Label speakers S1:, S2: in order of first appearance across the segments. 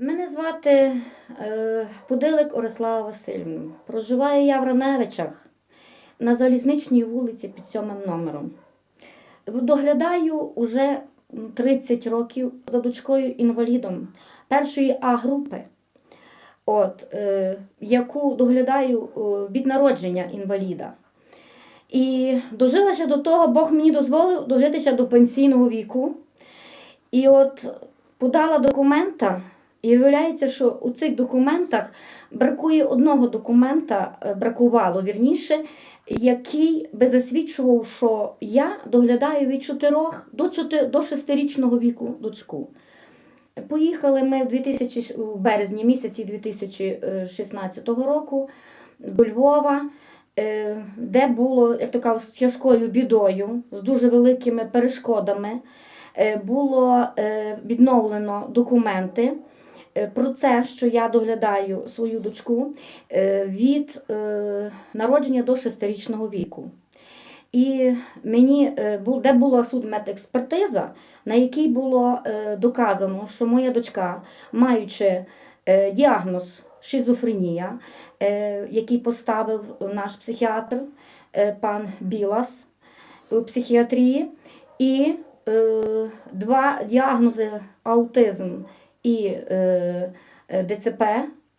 S1: Мене звати е, Пудилик Орислава Васильівна. Проживаю я в Раневичах на залізничній вулиці під сьомим номером. Доглядаю уже 30 років за дочкою інвалідом першої А-групи, от, е, яку доглядаю е, від народження інваліда. І дожилася до того, Бог мені дозволив дожитися до пенсійного віку. І от подала документа, і виявляється, що у цих документах бракує одного документа, е, бракувало вірніше, який би засвідчував, що я доглядаю від 4 до 4, до 6-річного віку дочку. Поїхали ми в 2000, у березні місяці 2016 року до Львова, е, де було, як то кажуть, з тяжкою бідою, з дуже великими перешкодами. Е, Було відновлено документи е, про це, що я доглядаю свою дочку е, від е, народження до 6-річного віку. І мені де була судмедекспертиза, на якій було доказано, що моя дочка, маючи діагноз шизофренія, який поставив наш психіатр пан Білас у психіатрії, і два діагнози аутизм і е, е, ДЦП.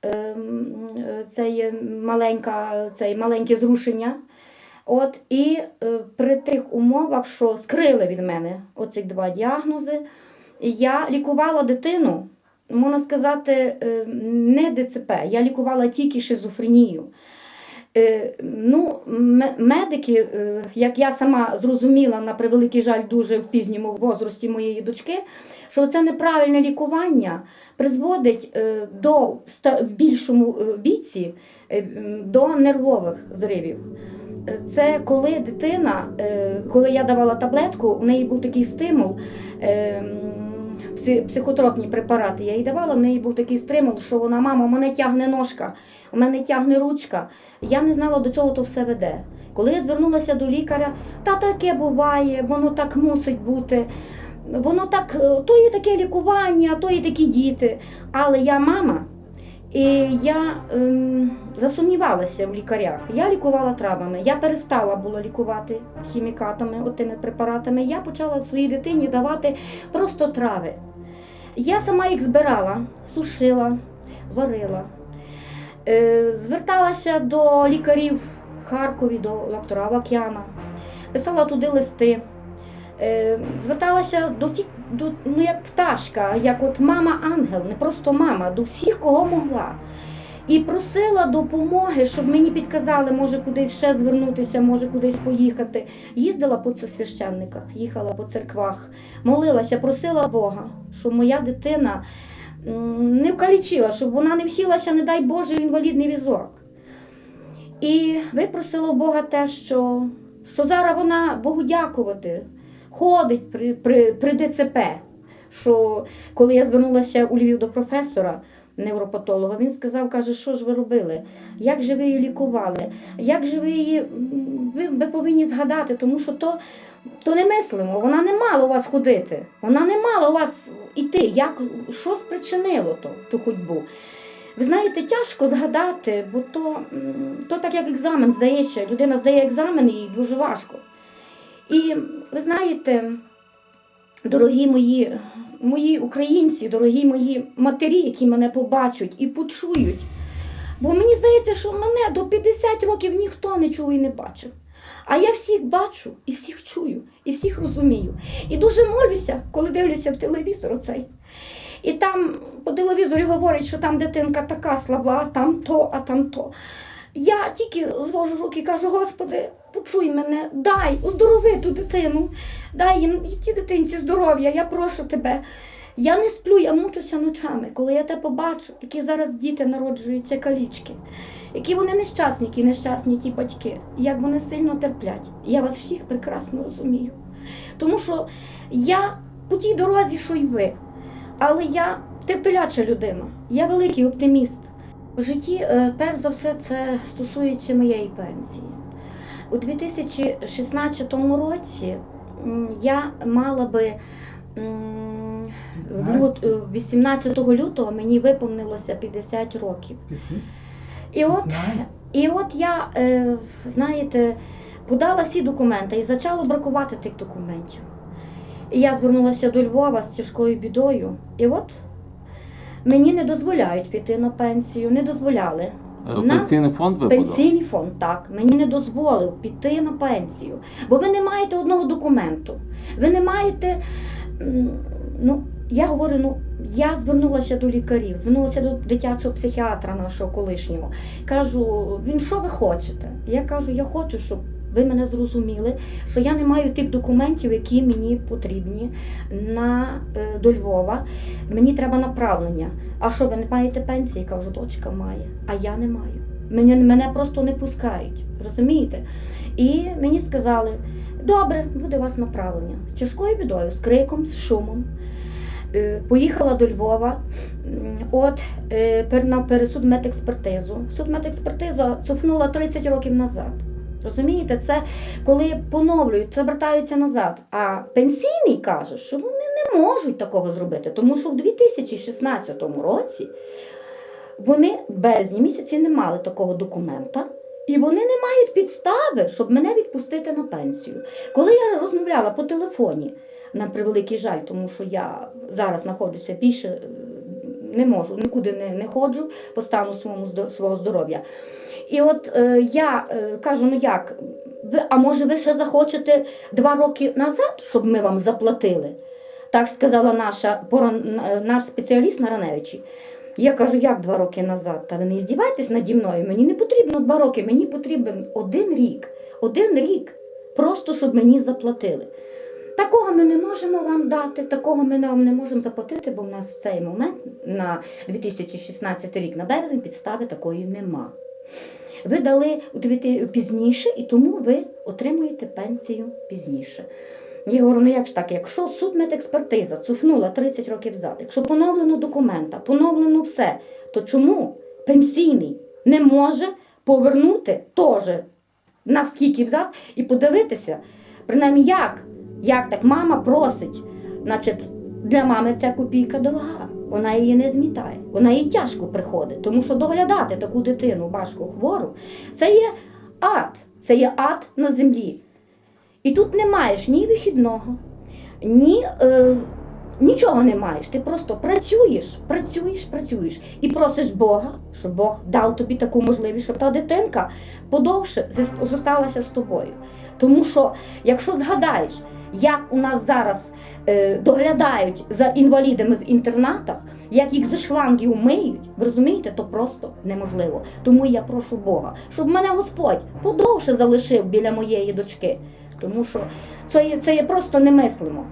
S1: е, Це маленька, це є зрушення. От, і при тих умовах, що скрили від мене оці два діагнози, я лікувала дитину, можна сказати, не ДЦП, я лікувала тільки шизофренію. Е, Ну, медики, е, як я сама зрозуміла, на превеликий жаль, дуже в пізньому возрасті моєї дочки, що це неправильне лікування призводить е, до в більшому віці до нервових зривів. Це коли дитина, коли я давала таблетку, у неї був такий стимул. Психотропні препарати я їй давала, в неї був такий стимул, що вона, мама, мене тягне ножка, мене тягне ручка. Я не знала, до чого то все веде. Коли я звернулася до лікаря, та таке буває, воно так мусить бути. Воно так, е, то є таке лікування, то є такі діти. Але я мама, і я ем, засумнівалася в лікарях. Я лікувала травами. Я перестала була лікувати хімікатами, отими препаратами. Я почала своїй дитині давати просто трави. Я сама їх збирала, сушила, варила. Е, зверталася до лікарів в Харкові, до доктора Авакяна, писала туди листи. Е, зверталася до ті, ну, як пташка, як от мама-ангел, не просто мама, до всіх, кого могла. І просила допомоги, щоб мені підказали, може кудись ще звернутися, може кудись поїхати. Їздила по священниках, їхала по церквах, молилася, просила Бога, щоб моя дитина не вкалічила, щоб вона не всілася, не дай Боже, інвалідний візок. І випросила Бога те, що, що зараз вона Богу дякувати, ходить при, при, при ДЦП. Що коли я звернулася у Львів до професора, невропатолога, він сказав, каже, що ж ви робили? Як же ви її лікували? Як же ви її ви, ви повинні згадати, тому що то, то не мислимо, вона не мала у вас ходити, вона не мала у вас іти. Як, що спричинило то, ту ходьбу? Ви знаєте, тяжко згадати, бо то, то так як екзамен здається, людина здає екзамен і дуже важко. І ви знаєте, дорогі мої, мої українці, дорогі мої матері, які мене побачать і почують. Бо мені здається, що мене до 50 років ніхто не чув і не бачив. А я всіх бачу і всіх чую, і всіх розумію. І дуже молюся, коли дивлюся в телевізор оцей. І там по телевізорі говорять, що там дитинка така слаба, а там то, а там то. Я тільки звожу руки і кажу, Господи, почуй мене, дай, оздорови ту дитину, дай їм і тій дитинці здоров'я, я прошу тебе. Я не сплю, я мучуся ночами, коли я те побачу, які зараз діти народжуються калічки, які вони нещасні, які нещасні ті батьки, як вони сильно терплять. Я вас всіх прекрасно розумію. Тому що я по тій дорозі, що й ви, але я терпеляча людина, я великий оптиміст. В житті, е, перш за все, це стосується моєї пенсії. У 2016 році я мала би м, в лют, е, 18 лютого мені виповнилося 50 років. І от, і от я, е, знаєте, подала всі документи і почало бракувати тих документів. І я звернулася до Львова з тяжкою бідою. І от мені не дозволяють піти на пенсію, не дозволяли.
S2: Е, Пенсійний фонд ви?
S1: Пенсійний фонд, так, мені не дозволив піти на пенсію, бо ви не маєте одного документу. Ви не маєте. Ну, я говорю, ну я звернулася до лікарів, звернулася до дитячого психіатра нашого колишнього. Кажу, він що ви хочете? Я кажу, я хочу, щоб ви мене зрозуміли, що я не маю тих документів, які мені потрібні на, е, до Львова. Мені треба направлення. А що, ви не маєте пенсії? Кажу, дочка має, а я не маю. Мене, мене просто не пускають, розумієте? І мені сказали, добре, буде у вас направлення. З тяжкою бідою, з криком, з шумом. Е, Поїхала до Львова, от е, на пересудмедекспертизу. Судмедекспертиза цуфнула 30 років назад. Розумієте, це коли поновлюють, це вертаються назад. А пенсійний каже, що вони не можуть такого зробити, тому що в 2016 році вони березні місяці не мали такого документа. І вони не мають підстави, щоб мене відпустити на пенсію. Коли я розмовляла по телефоні, на превеликий жаль, тому що я зараз знаходжуся більше, не можу, нікуди не, не ходжу по стану своєму свого здоров'я. І от е, я е, кажу: ну як, ви, а може ви ще захочете два роки назад, щоб ми вам заплатили? Так сказала наша е, наш спеціаліст на Раневичі. Я кажу, як два роки назад? Та ви не здівайтесь наді мною. Мені не потрібно два роки, мені потрібен один рік. Один рік. Просто щоб мені заплатили. Такого ми не можемо вам дати, такого ми вам не можемо заплатити, бо в нас в цей момент на 2016 рік на березень підстави такої нема. Ви дали пізніше, і тому ви отримуєте пенсію пізніше. Я говорю, ну як ж так, якщо судмедекспертиза цуфнула 30 років ззад, якщо поновлено документа, поновлено все, то чому пенсійний не може повернути теж наскільки взад і подивитися, принаймні як, як так мама просить, значить, для мами ця копійка дорога. Вона її не змітає, вона їй тяжко приходить, тому що доглядати таку дитину важко хвору, це є ад, це є ад на землі. І тут не маєш ні вихідного, ні е, нічого не маєш. Ти просто працюєш, працюєш, працюєш і просиш Бога, щоб Бог дав тобі таку можливість, щоб та дитинка подовше зосталася з тобою. Тому що, якщо згадаєш, як у нас зараз е, доглядають за інвалідами в інтернатах, як їх за шлангів миють, ви розумієте, то просто неможливо. Тому я прошу Бога, щоб мене Господь подовше залишив біля моєї дочки. Тому що це є, це є просто немислимо.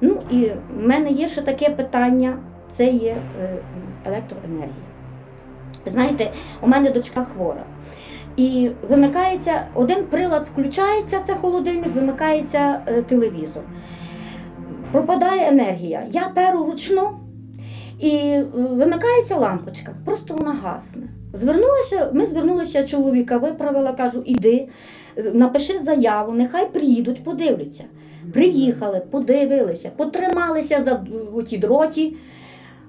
S1: Ну і в мене є ще таке питання: це є е, електроенергія. Знаєте, у мене дочка хвора. І вимикається один прилад, включається це холодильник, вимикається е, телевізор. Пропадає енергія. Я перу ручну і е, вимикається лампочка. Просто вона гасне. Звернулася, ми звернулися чоловіка, виправила, кажу, іди, напиши заяву, нехай приїдуть, подивляться. Приїхали, подивилися, потрималися за ті дроті.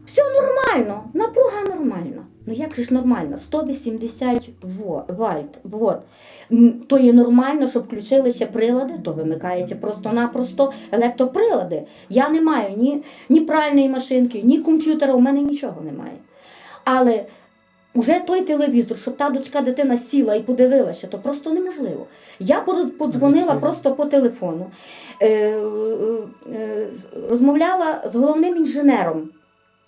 S1: Все нормально, напруга нормальна. Ну як же ж нормально? 180 во- вольт. Вот. То є нормально, щоб включилися прилади, то вимикається просто-напросто електроприлади. Я не маю ні, ні пральної машинки, ні комп'ютера, у мене нічого немає. Але вже той телевізор, щоб та дочка дитина сіла і подивилася, то просто неможливо. Я подзвонила просто по телефону, е, е, е, розмовляла з головним інженером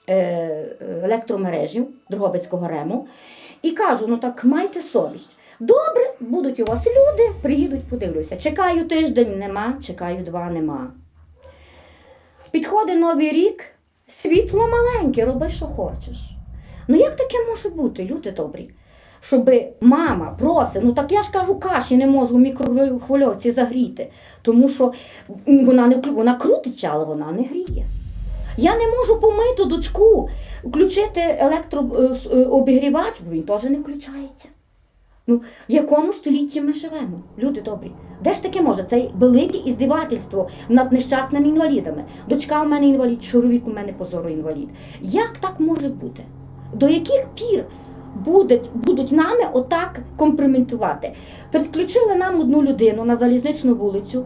S1: е, електромережі Дрогобицького рему і кажу: ну так майте совість. Добре, будуть у вас люди, приїдуть, подивлюся. Чекаю тиждень, нема, чекаю два, нема. Підходить новий рік, світло маленьке, роби, що хочеш. Ну як таке може бути, люди добрі? Щоби мама просить, ну так я ж кажу, каші не можу в мікрохвильовці загріти, тому що вона не вона крутиться, але вона не гріє. Я не можу помити дочку, включити електрообігрівач, бо він теж не включається. Ну, в якому столітті ми живемо? Люди добрі. Де ж таке може? Це велике іздивательство над нещасними інвалідами. Дочка у мене інвалід, чоловік у мене позору інвалід. Як так може бути? До яких пір будуть, будуть нами отак компрометувати? Підключили нам одну людину на залізничну вулицю.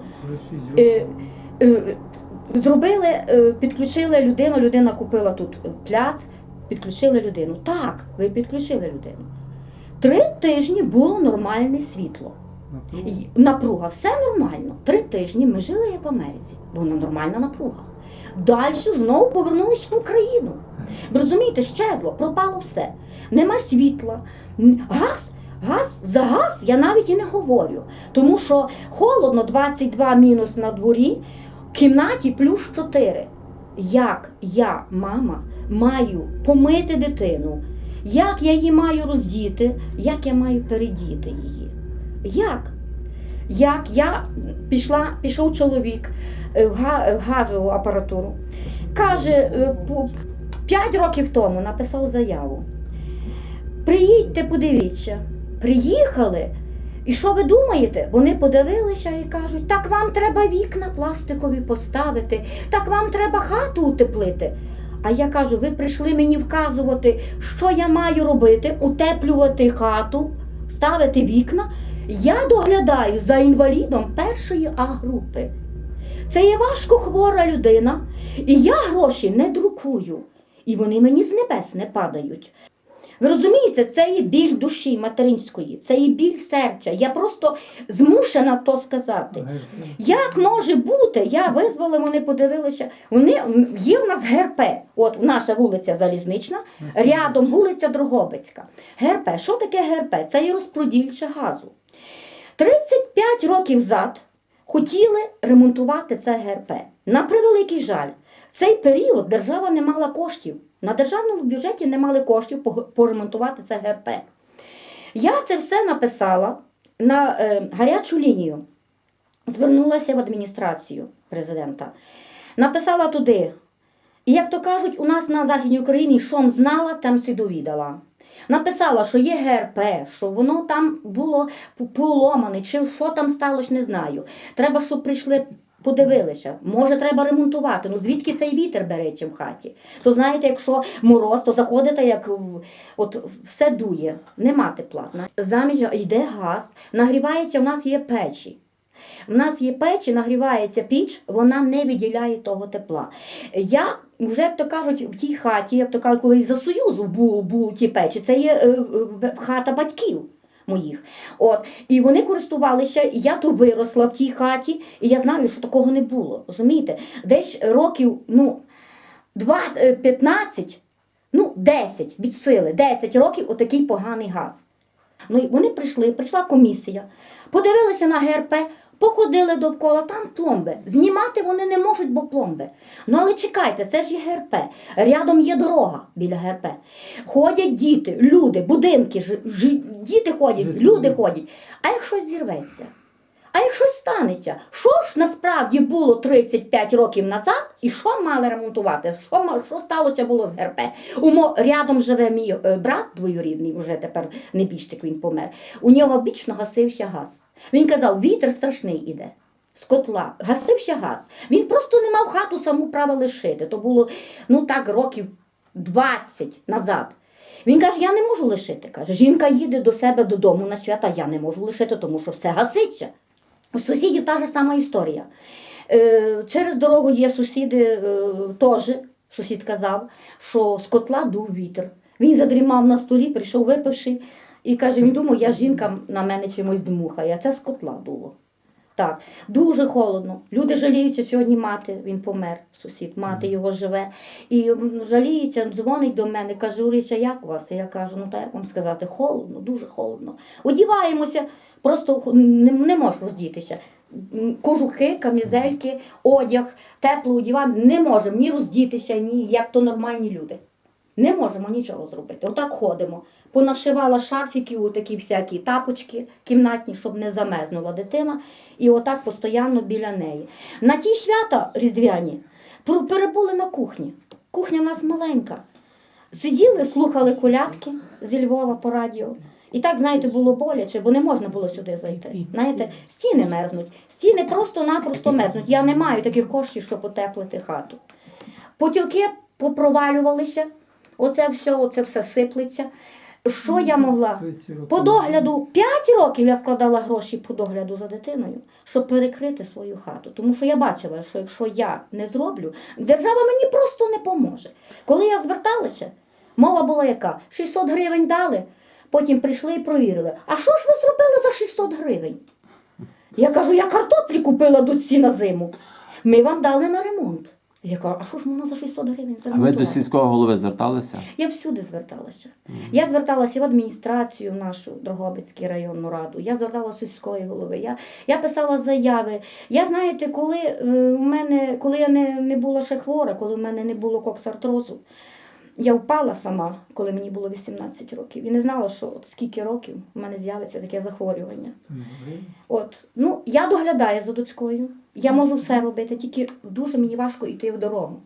S1: Е, е, зробили, е, підключили людину, людина купила тут пляц, підключили людину. Так, ви підключили людину. Три тижні було нормальне світло. Й- Напруга, все нормально. Три тижні ми жили як в Америці, бо вона нормальна напруга. Далі знову повернулися в Україну. Розумієте, щезло, пропало все. Нема світла. Газ, газ, за газ я навіть і не говорю. Тому що холодно 22 мінус на дворі, в кімнаті плюс 4. Як я, мама, маю помити дитину? Як я її маю роздіти? Як я маю передіти її? Як? Як я пішла, пішов чоловік е, в газову апаратуру, каже, е, п'ять років тому написав заяву. Приїдьте, подивіться. Приїхали. І що ви думаєте? Вони подивилися і кажуть, так вам треба вікна пластикові поставити, так вам треба хату утеплити. А я кажу, ви прийшли мені вказувати, що я маю робити, утеплювати хату, ставити вікна. Я доглядаю за інвалідом першої А групи. Це є важко хвора людина, і я гроші не друкую. І вони мені з небес не падають. Ви розумієте, це є біль душі материнської, це є біль серця. Я просто змушена то сказати. Як може бути? Я визвала, вони подивилися. Вони є в нас ГРП. От наша вулиця Залізнична, рядом вулиця Дрогобицька. ГРП. Що таке ГРП? Це є розпродільче газу. 35 років зад хотіли ремонтувати це ГРП. На превеликий жаль, в цей період держава не мала коштів. На державному бюджеті не мали коштів поремонтувати це ГРП. Я це все написала на е, гарячу лінію. Звернулася в адміністрацію президента. Написала туди. І як то кажуть, у нас на Західній Україні що знала, там довідала. Написала, що є ГРП, що воно там було поломане, чи що там сталося, не знаю. Треба, щоб прийшли, подивилися. Може, треба ремонтувати. Ну звідки цей вітер береться в хаті? То знаєте, якщо мороз, то заходите, як от все дує, нема тепла. зна- Замість йде газ, нагрівається, у нас є печі. В нас є печі, нагрівається піч, вона не виділяє того тепла. Я вже, як то кажуть, в тій хаті, як то кажуть, коли за Союзу були, були ті печі, це є е, е, хата батьків моїх. От, і вони користувалися, і я то виросла в тій хаті, і я знаю, що такого не було. Розумієте? Десь років, ну, 20, е, 15, ну, 10 від сили, 10 років отакий поганий газ. Ну, вони прийшли, прийшла комісія, подивилися на ГРП, походили довкола, там пломби. Знімати вони не можуть, бо пломби. Ну але чекайте, це ж є ГРП. Рядом є дорога біля ГРП. Ходять діти, люди, будинки, ж, ж, діти ходять, люди ходять. А як щось зірветься? А як щось станеться, що ж насправді було 35 років назад, і що мали ремонтувати? Що, що сталося було з ГРП? Умо рядом живе мій е, брат двоюрідний, вже тепер небіжчик він помер. У нього вічно гасився газ. Він казав, вітер страшний іде. З котла, гасився газ. Він просто не мав хату саму права лишити. То було ну так років 20 назад. Він каже: я не можу лишити. Каже, жінка їде до себе додому на свята, я не можу лишити, тому що все гаситься. У сусідів та ж сама історія. Е, через дорогу є сусіди е, теж. Сусід казав, що з котла дув вітер. Він задрімав на столі, прийшов випивши, і каже: він думав, я жінка на мене чимось дмухає, а це з котла дуло. Так, дуже холодно. Люди жаліються сьогодні мати, він помер, сусід, мати його живе. І жаліється, дзвонить до мене, каже, Орися, як у вас? І я кажу, ну так як вам сказати, холодно, дуже холодно. Одіваємося, просто не, не можеш роздітися. Кожухи, камізельки, одяг, тепло одіваємо, не можемо ні роздітися, ні як то нормальні люди. Не можемо нічого зробити. Отак ходимо. Понашивала шарфіків, такі всякі тапочки кімнатні, щоб не замезнула дитина, і отак постійно біля неї. На ті свята різдвяні перебули на кухні. Кухня в нас маленька. Сиділи, слухали колядки зі Львова по радіо. І так, знаєте, було боляче, бо не можна було сюди зайти. Знаєте, стіни мерзнуть. Стіни просто-напросто мерзнуть. Я не маю таких коштів, щоб утеплити хату. Потілки попровалювалися, оце все, оце все сиплеться. Що я могла? По догляду 5 років я складала гроші по догляду за дитиною, щоб перекрити свою хату. Тому що я бачила, що якщо я не зроблю, держава мені просто не поможе. Коли я зверталася, мова була яка? 600 гривень дали, потім прийшли і провірили. А що ж ви зробили за 600 гривень? Я кажу, я картоплі купила дочці на зиму. Ми вам дали на ремонт. Я кажу, а що ж можна за 600 гривень
S2: А ви до сільського голови зверталися?
S1: Я всюди зверталася. Я зверталася в адміністрацію в нашу Дрогобицький районну раду. Я зверталася до сільської голови. Я, я писала заяви. Я знаєте, коли е, у мене, коли я не, не була ще хвора, коли в мене не було коксартрозу, я впала сама, коли мені було 18 років. І не знала, що от скільки років в мене з'явиться таке захворювання. От, ну, я доглядаю за дочкою. Я можу все робити, тільки дуже мені важко йти в дорогу.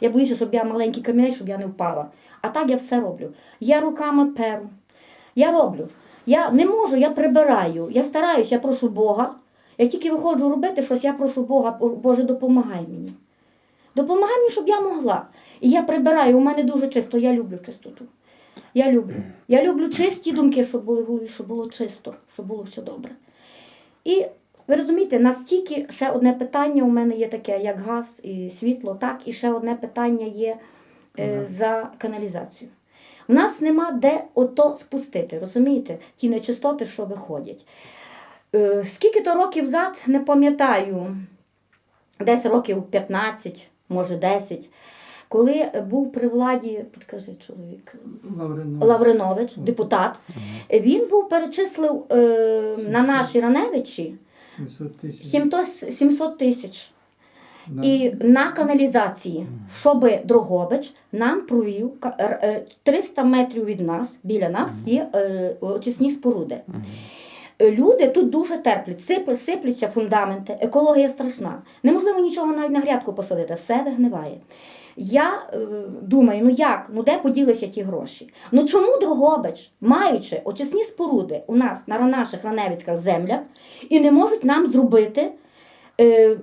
S1: Я боюся, щоб я маленький камінець, щоб я не впала. А так я все роблю. Я руками перу. Я роблю. Я не можу, я прибираю. Я стараюся, я прошу Бога. Я тільки виходжу робити щось, я прошу Бога, Боже, допомагай мені. Допомагай мені, щоб я могла. І я прибираю, у мене дуже чисто, я люблю чистоту. Я люблю. Я люблю чисті думки, щоб були в голові, щоб було чисто, щоб було все добре. І ви розумієте, настільки ще одне питання у мене є таке, як газ і світло, так, і ще одне питання є е, за каналізацію. У нас нема де ото спустити, розумієте, ті нечистоти, що виходять. Е, скільки то років зад, не пам'ятаю, десь років 15, може 10, коли був при владі, підкажи чоловік,
S3: Лавринов.
S1: Лавринович, депутат, він був перечислив е, на наші Раневичі
S3: 700 тисяч.
S1: 700 700 тисяч.
S3: На-
S1: І на каналізації, щоб Дрогобич нам провів ка- р- е, 300 метрів від нас, біля нас, є е, очисні споруди. Люди тут дуже терплять, сип, сипляться фундаменти, екологія страшна. Неможливо нічого навіть на грядку посадити, все вигниває. Я е, думаю, ну як, ну де поділися ті гроші? Ну чому Дрогобич, маючи очисні споруди у нас на наших раневицьких землях, і не можуть нам зробити е,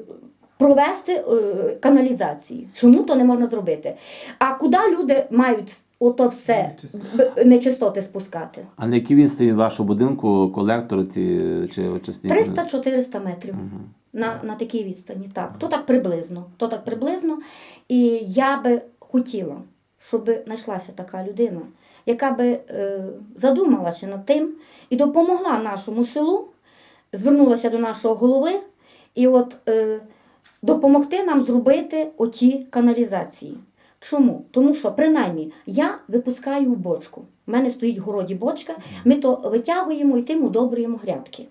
S1: провести е, каналізацію. Чому то не можна зробити? А куди люди мають ото все нечистоти спускати?
S2: А на якій відстані від вашого будинку колектори ці чи очисні?
S1: 300-400 метрів на, на такій відстані. Так. То так приблизно. То так приблизно. І я би хотіла, щоб знайшлася така людина, яка би е, задумалася над тим і допомогла нашому селу, звернулася до нашого голови і от е, допомогти нам зробити оті каналізації. Чому? Тому що принаймні я випускаю бочку. У мене стоїть в городі бочка, ми то витягуємо і тим удобрюємо грядки.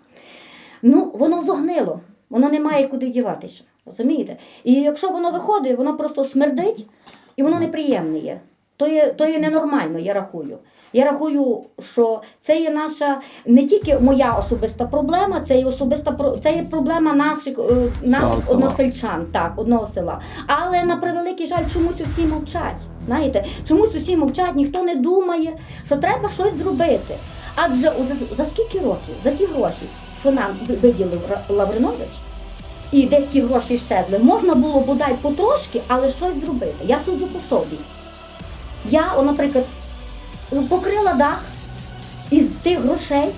S1: Ну, воно зогнило, воно не має куди діватися. Розумієте? І якщо воно виходить, воно просто смердить і воно неприємне є. То є, то є ненормально, я рахую. Я рахую, що це є наша не тільки моя особиста проблема, це є особиста це є проблема наших, е, наших односельчан, так, одного села. Але на превеликий жаль, чомусь усі мовчать. Знаєте, чомусь усі мовчать, ніхто не думає, що треба щось зробити. Адже за, за скільки років, за ті гроші, що нам виділив Лавринович, і десь ті гроші щезли, можна було бодай потрошки, але щось зробити. Я суджу по собі. Я, наприклад, покрила дах із тих грошей,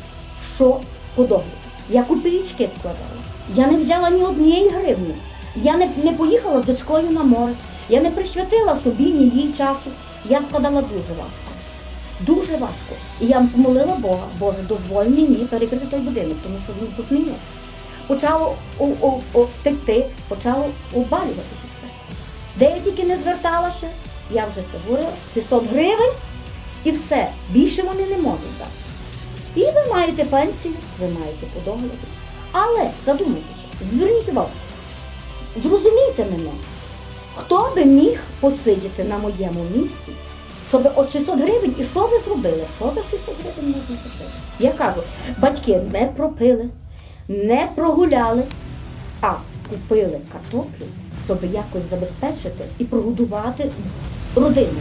S1: що по. Я копійки складала. Я не взяла ні однієї гривні. Я не, не поїхала з дочкою на море. Я не присвятила собі ні їй часу. Я складала дуже важко. Дуже важко. І я помолила Бога, Боже, дозволь мені перекрити той будинок, тому що він зупинив. Почало текти, почало обвалюватися все. Де я тільки не зверталася, я вже це говорила, 600 гривень і все. Більше вони не можуть дати. І ви маєте пенсію, ви маєте по догляду. Але задумайтеся, зверніть увагу, зрозумійте мене, хто би міг посидіти на моєму місці, щоб от 600 гривень, і що ви зробили? Що за 600 гривень можна зробити? Я кажу, батьки не пропили, не прогуляли, а купили картоплю, щоб якось забезпечити і прогодувати родину.